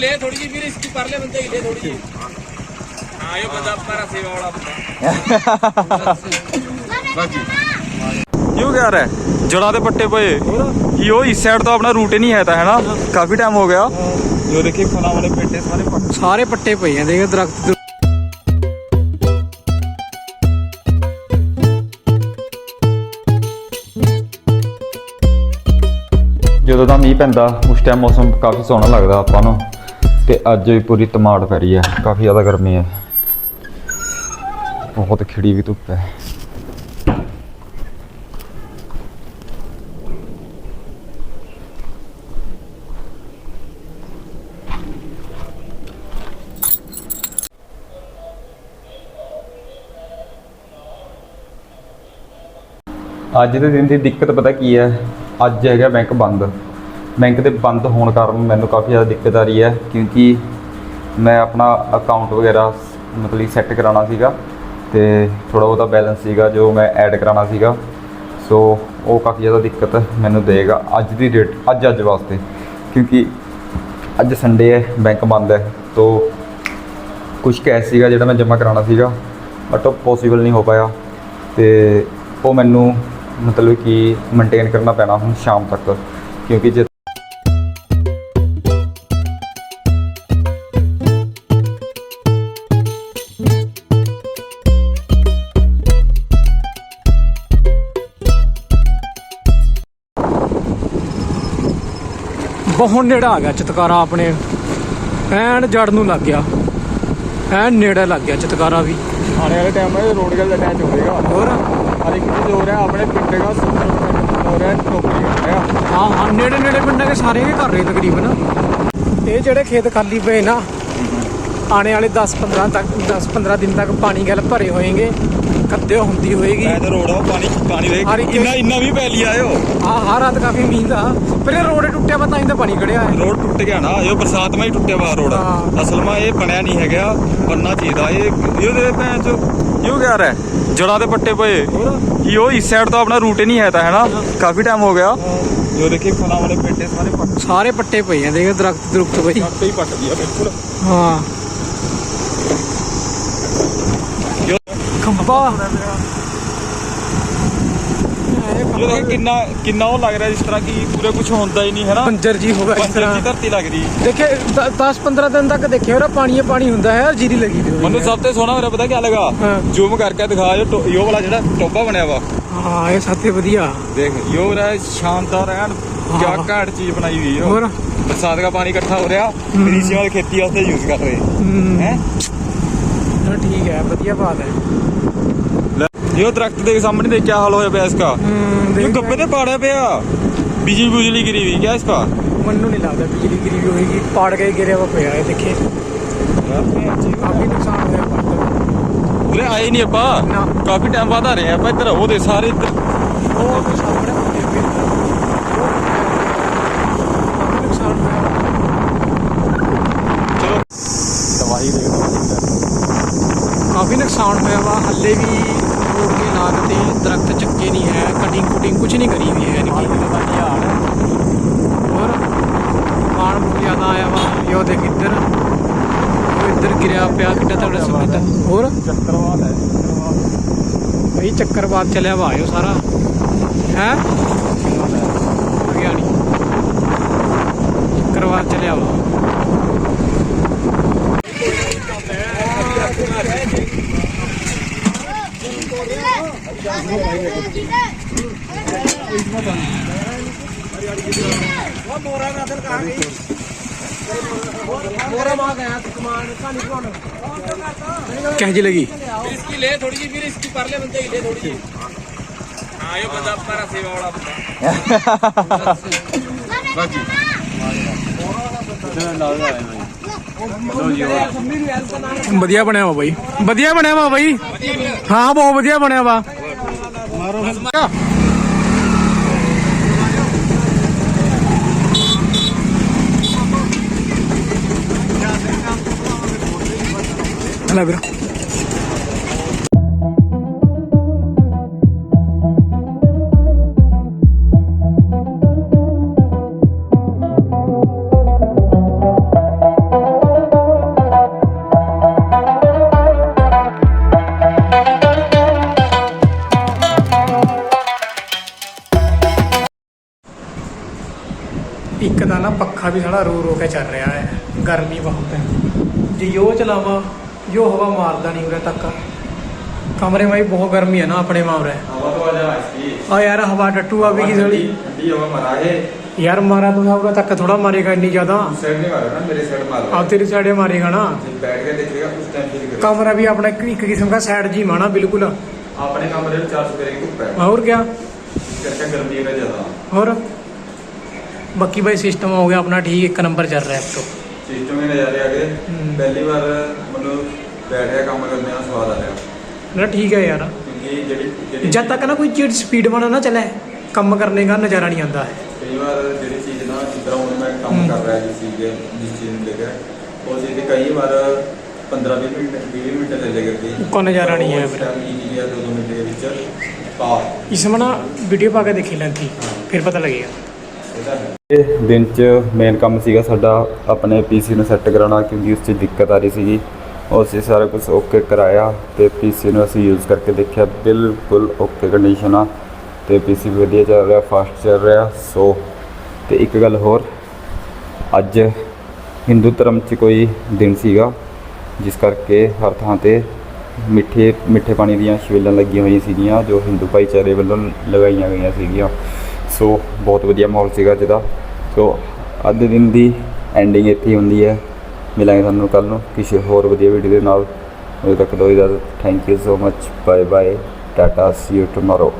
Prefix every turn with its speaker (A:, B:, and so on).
A: ले थोड़ी सी फिर इसकी परले बंदे की ले थोड़ी सी हाँ ये बंदा हमारा सेवा वाला बंदा
B: क्यों कह रहा है जड़ा ਦੇ ਪੱਟੇ ਪਏ ਯੋ ਇਸ ਸਾਈਡ ਤੋਂ ਆਪਣਾ ਰੂਟ ਹੀ ਨਹੀਂ ਹੈ ਤਾਂ ਹੈ ਨਾ ਕਾਫੀ ਟਾਈਮ ਹੋ ਗਿਆ ਜੋ ਦੇਖੀ ਫਲਾਂ ਵਾਲੇ ਪੇਟੇ ਸਾਰੇ ਪੱਟ
C: ਸਾਰੇ ਪੱਟੇ ਪਏ ਆ ਦੇਖ ਦਰਖਤ ਦੇ
B: ਜਦੋਂ ਦਾ ਮੀਂਹ ਪੈਂਦਾ ਉਸ ਟਾਈਮ ਮੌਸਮ ਕਾਫੀ ਸੋਹਣਾ ਲੱਗਦਾ ਆਪਾਂ ਨੂੰ ਤੇ ਅੱਜ ਵੀ ਪੂਰੀ ਟਮਾਟ ਪੈ ਰਹੀ ਹੈ, ਕਾਫੀ ਜ਼ਿਆਦਾ ਗਰਮੀ ਹੈ। ਬਹੁਤ ਖਿੜੀ ਵੀ ਧੁੱਪ ਹੈ। ਅੱਜ ਦੇ ਦਿਨ ਦੀ ਦਿੱਕਤ ਪਤਾ ਕੀ ਹੈ? ਅੱਜ ਹੈਗਾ ਬੈਂਕ ਬੰਦ। ਬੈਂਕ ਦੇ ਬੰਦ ਹੋਣ ਕਾਰਨ ਮੈਨੂੰ ਕਾਫੀ ਜ਼ਿਆਦਾ ਦਿੱਕਤ ਆ ਰਹੀ ਹੈ, ਕਿਉਂਕਿ ਮੈਂ ਆਪਣਾ ਅਕਾਊਂਟ ਵਗੈਰਾ ਮਤਲਬ ਸੈੱਟ ਕਰਾਉਣਾ ਸੀਗਾ ਤੇ ਥੋੜਾ ਬਹੁਤਾ ਬੈਲੈਂਸ ਸੀਗਾ ਜੋ ਮੈਂ ਐਡ ਕਰਾਉਣਾ ਸੀਗਾ। ਸੋ ਉਹ ਕਾਫੀ ਜ਼ਿਆਦਾ ਦਿੱਕਤ ਮੈਨੂੰ ਦੇਗਾ ਅੱਜ ਦੀ ਡੇਟ ਅੱਜ ਅੱਜ ਵਾਸਤੇ, ਕਿਉਂਕਿ ਅੱਜ ਸੰਡੇ ਹੈ, ਬੈਂਕ ਬੰਦ ਹੈ, ਤੋ ਕੁਝ ਕੈਸ਼ ਸੀਗਾ ਜਿਹੜਾ ਮੈਂ ਜਮ੍ਹਾਂ ਕਰਾਉਣਾ ਸੀਗਾ ਬਟ ਉਹ ਪੋਸੀਬਲ ਨਹੀਂ ਹੋ ਪਾਇਆ ਤੇ ਉਹ ਮੈਨੂੰ ਮਤਲਬ ਕਿ ਮੇਨਟੇਨ ਕਰਨਾ ਪੈਣਾ ਹੁਣ ਸ਼ਾਮ ਤੱਕ, ਕਿਉਂਕਿ ਜੇ
C: ਬਹੁਤ ਨੇੜਾ ਆ ਗਿਆ ਚਿਤਕਾਰਾ ਆਪਣੇ। ਐਨ ਜੜ ਨੂੰ ਲੱਗ ਗਿਆ। ਐਨ ਨੇੜੇ ਲੱਗ ਗਿਆ ਚਿਤਕਾਰਾ ਵੀ।
B: ਆਉਣੇ ਵਾਲੇ ਟਾਈਮ ਵਿੱਚ ਰੋਡ ਗੱਲ ਅਟੈਚ ਹੋਵੇਗਾ
C: ਹੋਰ?
B: ਹਰ ਇੱਕ ਚੀਜ਼ ਹੋ ਰਿਹਾ ਆਪਣੇ ਪਿੰਡ ਦਾ 70% ਹੋ ਰਿਹਾ ਨੌਕਰੀ ਕਰ ਰਿਹਾ।
C: ਹਾਂ ਹਾਂ ਨੇੜੇ ਨੇੜੇ ਪਿੰਡਾਂ ਦੇ ਸਾਰੇ ਹੀ ਕਰ ਰਹੇ ਤਕਰੀਬਨ। ਇਹ ਜਿਹੜੇ ਖੇਤ ਖਾਲੀ ਪਏ ਨਾ ਆਣੇ ਵਾਲੇ 10 15 ਤੱਕ 10 15 ਦਿਨ ਤੱਕ ਪਾਣੀ ਗੱਲ ਭਰੇ ਹੋਏਗੇ। ਕੱਦੇ ਹੁੰਦੀ ਹੋਏਗੀ।
B: ਤਾਂ ਰੋਡ ਆ ਪਾਣੀ ਪਾਣੀ ਦੇ ਇੰਨਾ ਇੰਨਾ ਵੀ ਪੈ ਲਿਆ ਆਇਓ
C: ਹਾਂ ਹਾਂ ਰਾਤ ਕਾਫੀ ਮੀਂਹ ਦਾ। ਪਹਿਲੇ ਰੋਡ ਟੁੱਟਿਆ ਪਤਾ ਤਾਂ ਪਾਣੀ ਖੜਿਆ ਹੈ।
B: ਰੋਡ ਟੁੱਟ ਗਿਆ ਨਾ ਇਹ ਬਰਸਾਤ ਮੈਂ ਹੀ ਟੁੱਟਿਆ ਵਾ ਰੋਡ। ਅਸਲ ਮੈਂ ਇਹ ਬਣਿਆ ਨਹੀਂ ਹੈਗਾ ਬੰਨਾ ਚਾਹੀਦਾ। ਇਹ ਇਹਦੇ ਭੈਣ ਚੋ ਕਿਉਂ ਕਹਿ ਰਿਹਾ? ਹੈ? ਜੜ੍ਹਾਂ ਦੇ ਪੱਟੇ ਪਏ। ਯੋ ਇਸ ਸਾਈਡ ਤੋਂ ਆਪਣਾ ਰੂਟ ਹੀ ਨਹੀਂ ਹੈ ਤਾਂ ਹੈ। ਨਾ ਕਾਫੀ ਟਾਈਮ ਹੋ ਗਿਆ। ਜੋ ਦੇਖੀ ਫਲਾਂ ਵਾਲੇ ਪੇਟੇ ਸਾਰੇ ਪੱਟ
C: ਸਾਰੇ ਪੱਟੇ ਪਏ ਆ ਦੇਖ ਦਰਖਤ ਦਰੁਖਤ ਬਈ।
B: ਤੇ ਹੀ ਪੱਟ ਗਿਆ ਬਿਲਕੁਲ।
C: ਹਾਂ।
B: ਜੋ ਦੇਖ ਕਿੰਨਾ ਕਿੰਨਾ ਉਹ ਲੱਗ ਰਿਹਾ ਜਿਸ ਤਰ੍ਹਾਂ ਕਿ ਪੂਰੇ ਕੁਝ ਹੁੰਦਾ ਹੀ ਨਹੀਂ ਹੈ ਨਾ?
C: ਬੰਜਰ ਜੀ ਹੋਗਾ ਇਸ
B: ਪੰਜਰ
C: ਤਰ੍ਹਾਂ।
B: ਦੀ ਧਰਤੀ ਲੱਗ ਰਹੀ।
C: ਦੇਖੇ 10 15 ਦਿਨ ਤੱਕ ਦੇਖਿਓ ਨਾ ਪਾਣੀ ਹੀ ਪਾਣੀ ਹੁੰਦਾ ਹੈ ਜੀਰੀ ਲੱਗੀ ਦੀ ਹੋਈ
B: ਮੈਨੂੰ। ਸਭ ਤੋਂ ਸੋਹਣਾ ਮੇਰਾ ਪਤਾ ਕੀ ਲੱਗਾ। ਜ਼ੂਮ ਕਰਕੇ ਦਿਖਾ ਜੋ ਯੋ ਵਾਲਾ ਜਿਹੜਾ ਟੋਬਾ ਬਣਿਆ ਵਾ।
C: ਹਾਂ ਇਹ ਸਾਥੇ ਵਧੀਆ।
B: ਦੇਖ ਯੋ ਰਾ ਸ਼ਾਨਦਾਰ ਐਨ ਕਿਆ। ਘਾਟ ਚੀਜ਼ ਬਣਾਈ ਹੋਈ ਹੈ।
C: ਹੋਰ?
B: ਬਰਸਾਤ ਦਾ ਪਾਣੀ ਇਕੱਠਾ ਹੋ ਰਿਹਾ ਗਰੀਸੀਆਂ ਵਾਲੀ ਖੇਤੀ ਵਾਸਤੇ ਯੂਜ਼ ਕਰ ਰਹੇ। ਹੈ?
C: ਠੀਕ ਹੈ ਵਧੀਆ ਬਾਤ ਹੈ।
B: ਇਹ ਉਹ ਦਰਖਤ ਦੇ ਸਾਹਮਣੇ ਦੇ ਹਾਲ ਹੋਇਆ ਪਿਆ ਇਸਕਾ? ਇਹ ਗੱਬੇ ਤੇ ਪਾੜਿਆ ਪਿਆ। ਬਿਜਲੀ ਬੁਜਲੀ ਗਿਰੀ ਵੀ ਕਿਆ ਇਸਕਾ?
C: ਮੈਨੂੰ ਨਹੀਂ ਲੱਗਦਾ ਬਿਜਲੀ ਗਿਰੀ ਵੀ ਹੋਏਗੀ ਪਾੜ ਕੇ ਗਿਰਿਆ ਵਾ ਪਿਆ ਹੈ ਦੇਖੇ। ਕਾਫੀ ਨੁਕਸਾਨ ਹੋਇਆ
B: ਆਏ ਨਹੀਂ ਆਪਾਂ। ਕਾਫੀ ਟਾਈਮ ਬਾਅਦ ਆ ਰਹੇ ਆਪਾਂ ਇੱਧਰ ਉਹਦੇ ਸਾਰੇ ਇੱਧਰ।
C: ਉਹ ਸਾਹਮਣੇ ਨੁਕਸਾਨ ਹੋਇਆ ਵਾ ਹੱਲੇ ਵੀ ਰੋਡ ਦੇ ਲਾਗ ਤੇ ਦਰਖਤ ਚੱਕੇ ਨਹੀਂ ਹੈ ਕਟਿੰਗ ਕੁਟਿੰਗ ਕੁਝ ਨਹੀਂ ਕਰੀ ਵੀ ਹੈ ਨਿੱਕੀ ਹੋਰ ਪਾਣ ਬਹੁਤ ਜ਼ਿਆਦਾ ਆਇਆ ਵਾ ਇਹ ਦੇਖ ਇੱਧਰ ਉਹ ਇੱਧਰ ਗਿਰਿਆ ਪਿਆ ਕਿੱਡਾ ਤਗੜਾ ਸਮੇਤ ਹੋਰ?
B: ਚੱਕਰਵਾਲ ਹੈ
C: ਬਈ ਚੱਕਰਵਾਤ ਚੱਲਿਆ ਵਾ ਆਇਓ ਸਾਰਾ। ਹੈ ਗਿਆ ਨਹੀਂ ਚੱਕਰਵਾਤ ਚੱਲਿਆ ਵਾ ਕਹਿ ਜੀ ਲਗੀ
A: फिर इसकी ले थोड़ी सी फिर इसकी परले बंदे की ले थोड़ी सी हाँ ये बंदा हमारा सेवा वाला बंदा
C: ਵਧੀਆ ਬਣਿਆ ਵਾ ਬਾਈ ਵਧੀਆ ਬਣਿਆ ਵਾ ਬਾਈ ਹਾਂ ਬਹੁਤ ਵਧੀਆ ਬਣਿਆ ਵਾ ਹੱਥ ਲਾ ਵੀਰ। ਇੱਕ ਤਾਂ ਨਾ ਪੱਖਾ ਵੀ ਸਾਡਾ ਰੋ ਰੋ ਕੇ ਚੱਲ ਰਿਹਾ ਹੈ। ਗਰਮੀ ਬਹੁਤ ਹੈ। ਜੇ ਉਹ ਚਲਾਵਾਂ यो हवा मारदा नहीं उरे तक कमरे में भी बहुत गर्मी है ना अपने में उरे
B: हवा तो आ जा इसकी
C: और यार हवा डट्टू अभी की थोड़ी
B: ठंडी हवा मारा है
C: यार मारा तो होगा तक थोड़ा मारेगा इतनी ज्यादा
B: साइड नहीं मारो ना मेरे साइड
C: मारो आप तेरी साइड मारेगा ना
B: बैठ के देखेगा उस टाइम फील करेगा
C: कमरा भी अपना एक किस्म का साइड जी माना बिल्कुल
B: अपने कमरे में चार्ज करेंगे ऊपर
C: और क्या
B: करके गर्मी का ज्यादा
C: और बाकी भाई सिस्टम हो गया अपना ठीक एक नंबर चल रहा है अब तो
B: सिस्टम के नज़ारे आ गए
C: पहली
B: बार मतलब ਬੈਠ ਗਿਆ ਕੰਮ ਕਰਨੇ ਦਾ ਸਵਾਦ ਆ ਰਿਹਾ।
C: ਨਾ ਠੀਕ ਹੈ ਯਾਰ।
B: ਕਿਉਂਕਿ ਜਿਹੜੀ ਜਿਹੜੀ
C: ਜਦ ਤੱਕ ਨਾ ਕੋਈ ਚੀਜ਼ ਸਪੀਡ ਵਾਲਾ ਨਾ ਚੱਲੇ ਕੰਮ ਕਰਨੇ ਦਾ ਨਜ਼ਾਰਾ ਨਹੀਂ ਆਉਂਦਾ। ਹੈ
B: ਕਈ ਵਾਰ ਜਿਹੜੀ ਚੀਜ਼ ਨਾ ਜਿੱਦਾਂ ਹੁਣ ਮੈਂ ਕੰਮ ਕਰ ਰਿਹਾ ਸੀ ਸੀਗੇ ਜਿਸ ਚੀਜ਼ ਨੂੰ ਦੇਖਿਆ ਉਹ ਚੀਜ਼ ਤੇ ਕਈ ਵਾਰ 15 20 ਮਿੰਟ 20 ਮਿੰਟ ਲੈ ਲੈ ਕਰਦੀ।
C: ਕੋਈ ਨਜ਼ਾਰਾ ਨਹੀਂ ਹੈ ਫਿਰ।
B: ਇਹ ਜਾਂ 2 ਮਿੰਟ ਦੇ ਵਿੱਚ ਪਾ।
C: ਇਸ ਮਨਾ ਵੀਡੀਓ ਪਾ ਕੇ ਦੇਖੀ ਲੈਂਦੀ ਫਿਰ
B: ਪਤਾ ਲੱਗੇਗਾ। ਇਹ ਦਿਨ 'ਚ ਮੇਨ ਕੰਮ ਸੀਗਾ ਸਾਡਾ ਆਪਣੇ ਪੀਸੀ ਨੂੰ ਸੈੱਟ ਕਰਾਉਣਾ ਕਿਉਂਕਿ ਉਸ 'ਚ ਦਿੱਕਤ ਆ ਰਹੀ ਸੀਗੀ। ਉਹ ਅਸੀਂ ਸਾਰਾ ਕੁਝ ਓਕੇ ਕਰਾਇਆ ਤੇ ਪੀਸੀ ਨੂੰ ਅਸੀਂ ਯੂਜ਼ ਕਰਕੇ ਦੇਖਿਆ, ਬਿਲਕੁਲ ਓਕੇ ਕੰਡੀਸ਼ਨ ਆ ਤੇ ਪੀਸੀ ਵਧੀਆ ਚੱਲ ਰਿਹਾ ਫਾਸਟ ਚੱਲ ਰਿਹਾ ਸੋ ਤੇ ਇੱਕ ਗੱਲ ਹੋਰ, ਅੱਜ ਹਿੰਦੂ ਧਰਮ 'ਚ ਕੋਈ ਦਿਨ ਸੀਗਾ ਜਿਸ ਕਰਕੇ ਹਰ ਥਾਂ ਤੇ ਮਿੱਠੇ ਮਿੱਠੇ ਪਾਣੀ ਦੀਆਂ ਛਬੀਲਾਂ ਲੱਗੀਆਂ ਹੋਈਆਂ ਸੀਗੀਆਂ ਜੋ ਹਿੰਦੂ ਭਾਈਚਾਰੇ ਵੱਲੋਂ ਲਗਾਈਆਂ ਗਈਆਂ ਸੀਗੀਆਂ। ਸੋ ਬਹੁਤ ਵਧੀਆ ਮਾਹੌਲ ਸੀਗਾ ਅੱਜ ਦਾ। ਸੋ ਅੱਜ ਦਿਨ ਦੀ ਐਂਡਿੰਗ ਇੱਥੇ ਹੁੰਦੀ ਹੈ। ਮਿਲਾਂਗੇ ਤੁਹਾਨੂੰ ਕੱਲ ਨੂੰ ਕਿਸੇ ਹੋਰ ਵਧੀਆ ਵੀਡੀਓ ਦੇ ਨਾਲ। ਉਦੋਂ ਤੱਕ ਦੋ ਇਜਾਜ਼ਤ thank you so much bye bye tata see you tomorrow